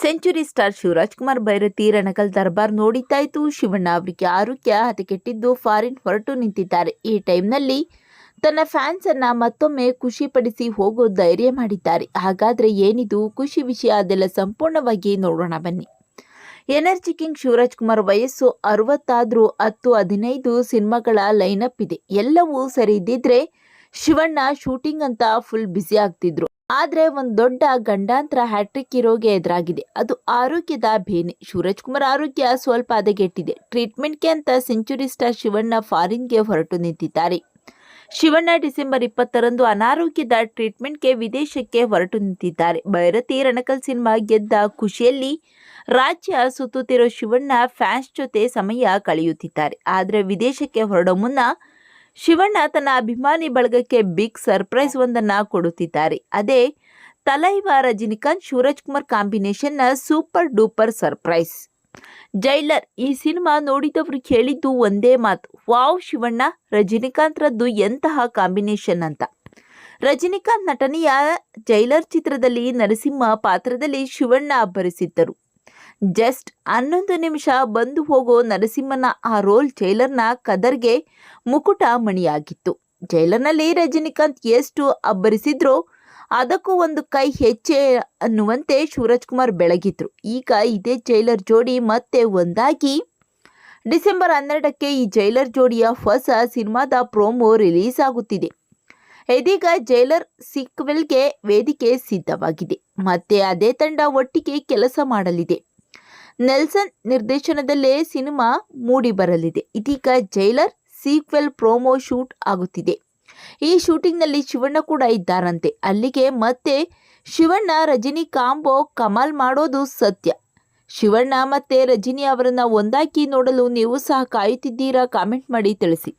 Century star Shivaraj Kumar Bhairathi Ranagal ದರ್ಬಾರ್ ನೋಡಿದ್ದಾಯ್ತು. ಶಿವಣ್ಣ ಅವರಿಗೆ ಆರೋಗ್ಯ ಹದಗೆಟ್ಟಿದ್ದು ಫಾರಿನ್ ಹೊರಟು ನಿಂತಿದ್ದಾರೆ. ಈ ಟೈಮ್ನಲ್ಲಿ ತನ್ನ ಫ್ಯಾನ್ಸ್ ಅನ್ನ ಮತ್ತೊಮ್ಮೆ ಖುಷಿಪಡಿಸಿ ಹೋಗೋ ಧೈರ್ಯ ಮಾಡಿದ್ದಾರೆ. ಹಾಗಾದ್ರೆ ಏನಿದು? ಖುಷಿ ವಿಷಯ ಅದೆಲ್ಲ ಸಂಪೂರ್ಣವಾಗಿ ನೋಡೋಣ ಬನ್ನಿ. ಎನರ್ಜಿ ಕಿಂಗ್ ಶಿವರಾಜ್ ಕುಮಾರ್ ವಯಸ್ಸು ಅರವತ್ತಾದ್ರೂ ಹತ್ತು ಹದಿನೈದು ಸಿನಿಮಾಗಳ ಅಪ್ ಇದೆ. ಎಲ್ಲವೂ ಸರಿ ಇದ್ದಿದ್ರೆ ಶಿವಣ್ಣ ಶೂಟಿಂಗ್ ಅಂತ ಫುಲ್ ಬ್ಯುಸಿ ಆಗ್ತಿದ್ರು. ಆದ್ರೆ ಒಂದ್ ದೊಡ್ಡ ಗಂಡಾಂತರ ಹ್ಯಾಟ್ರಿಕ್ ಇರೋಗೆ ಎದುರಾಗಿದೆ. ಅದು ಆರೋಗ್ಯದ ಬೇನೆ. ಸೂರಜ್ ಕುಮಾರ್ ಆರೋಗ್ಯ ಸ್ವಲ್ಪ ಹದಗೆಟ್ಟಿದೆ. ಟ್ರೀಟ್ಮೆಂಟ್ಗೆ ಅಂತ ಸೆಂಚುರಿ ಸ್ಟಾರ್ ಶಿವಣ್ಣ ಫಾರಿನ್ಗೆ ಹೊರಟು ನಿಂತಿದ್ದಾರೆ. ಶಿವಣ್ಣ ಡಿಸೆಂಬರ್ ಇಪ್ಪತ್ತರಂದು ಅನಾರೋಗ್ಯದ ಟ್ರೀಟ್ಮೆಂಟ್ಗೆ ವಿದೇಶಕ್ಕೆ ಹೊರಟು ನಿಂತಿದ್ದಾರೆ. ಭೈರತಿ ರಣಕಲ್ ಸಿನಿಮಾ ಗೆದ್ದ ಖುಷಿಯಲ್ಲಿ ರಾಜ್ಯ ಸುತ್ತುತ್ತಿರೋ ಶಿವಣ್ಣ ಫ್ಯಾನ್ಸ್ ಜೊತೆ ಸಮಯ ಕಳೆಯುತ್ತಿದ್ದಾರೆ. ಆದರೆ ವಿದೇಶಕ್ಕೆ ಹೊರಡೋ ಮುನ್ನ ಶಿವಣ್ಣ ತನ್ನ ಅಭಿಮಾನಿ ಬಳಗಕ್ಕೆ ಬಿಗ್ ಸರ್ಪ್ರೈಸ್ ಒಂದನ್ನ ಕೊಡುತ್ತಿದ್ದಾರೆ. ಅದೇ ತಲೈವ ರಜನಿಕಾಂತ್ ಶಿವರಾಜ್ ಕುಮಾರ್ ಕಾಂಬಿನೇಷನ್ನ ಸೂಪರ್ ಡೂಪರ್ ಸರ್ಪ್ರೈಸ್ ಜೈಲರ್ ಈ ಸಿನಿಮಾ ನೋಡಿದವರು ಹೇಳಿದ್ದು ಒಂದೇ ಮಾತು, ವಾವ್ ಶಿವಣ್ಣ ರಜನಿಕಾಂತ್ ರದ್ದು ಎಂತಹ ಕಾಂಬಿನೇಷನ್ ಅಂತ. ರಜನಿಕಾಂತ್ ನಟನೆಯ ಜೈಲರ್ ಚಿತ್ರದಲ್ಲಿ ನರಸಿಂಹ ಪಾತ್ರದಲ್ಲಿ ಶಿವಣ್ಣ ಅಬ್ಬರಿಸಿದ್ದರು. ಜಸ್ಟ್ ಹನ್ನೊಂದು ನಿಮಿಷ ಬಂದು ಹೋಗೋ ನರಸಿಂಹನ ಆ ರೋಲ್ ಜೈಲರ್ನ ಕದರ್ಗೆ ಮುಕುಟ ಮಣಿಯಾಗಿತ್ತು. ಜೈಲರ್ನಲ್ಲಿ ರಜನಿಕಾಂತ್ ಎಷ್ಟು ಅಬ್ಬರಿಸಿದ್ರೋ ಅದಕ್ಕೂ ಒಂದು ಕೈ ಹೆಚ್ಚೆ ಅನ್ನುವಂತೆ ಶಿವರಾಜ್ ಕುಮಾರ್ ಬೆಳಗಿದ್ರು. ಈಗ ಇದೇ ಜೈಲರ್ ಜೋಡಿ ಮತ್ತೆ ಒಂದಾಗಿ ಡಿಸೆಂಬರ್ ಹನ್ನೆರಡಕ್ಕೆ ಈ ಜೈಲರ್ ಜೋಡಿಯ ಹೊಸ ಸಿನಿಮಾದ ಪ್ರೋಮೋ ರಿಲೀಸ್ ಆಗುತ್ತಿದೆ. ಇದೀಗ ಜೈಲರ್ ಸೀಕ್ವೆಲ್ಗೆ ವೇದಿಕೆ ಸಿದ್ಧವಾಗಿದೆ. ಮತ್ತೆ ಅದೇ ತಂಡ ಒಟ್ಟಿಗೆ ಕೆಲಸ ಮಾಡಲಿದೆ. ನೆಲ್ಸನ್ ನಿರ್ದೇಶನದಲ್ಲೇ ಸಿನಿಮಾ ಮೂಡಿ ಬರಲಿದೆ ಇದೀಗ ಜೈಲರ್ ಸೀಕ್ವೆಲ್ ಪ್ರೋಮೋ ಶೂಟ್ ಆಗುತ್ತಿದೆ. ಈ ಶೂಟಿಂಗ್ನಲ್ಲಿ ಶಿವಣ್ಣ ಕೂಡ ಇದ್ದಾರಂತೆ. ಅಲ್ಲಿಗೆ ಮತ್ತೆ ಶಿವಣ್ಣ, ರಜನಿ ಕಾಂಬೋ ಕಮಾಲ್ ಮಾಡೋದು ಸತ್ಯ. ಶಿವಣ್ಣ ಮತ್ತೆ ರಜನಿ ಅವರನ್ನ ಒಂದಾಕಿ ನೋಡಲು ನೀವು ಸಹ ಕಾಯುತ್ತಿದ್ದೀರಾ? ಕಾಮೆಂಟ್ ಮಾಡಿ ತಿಳಿಸಿ.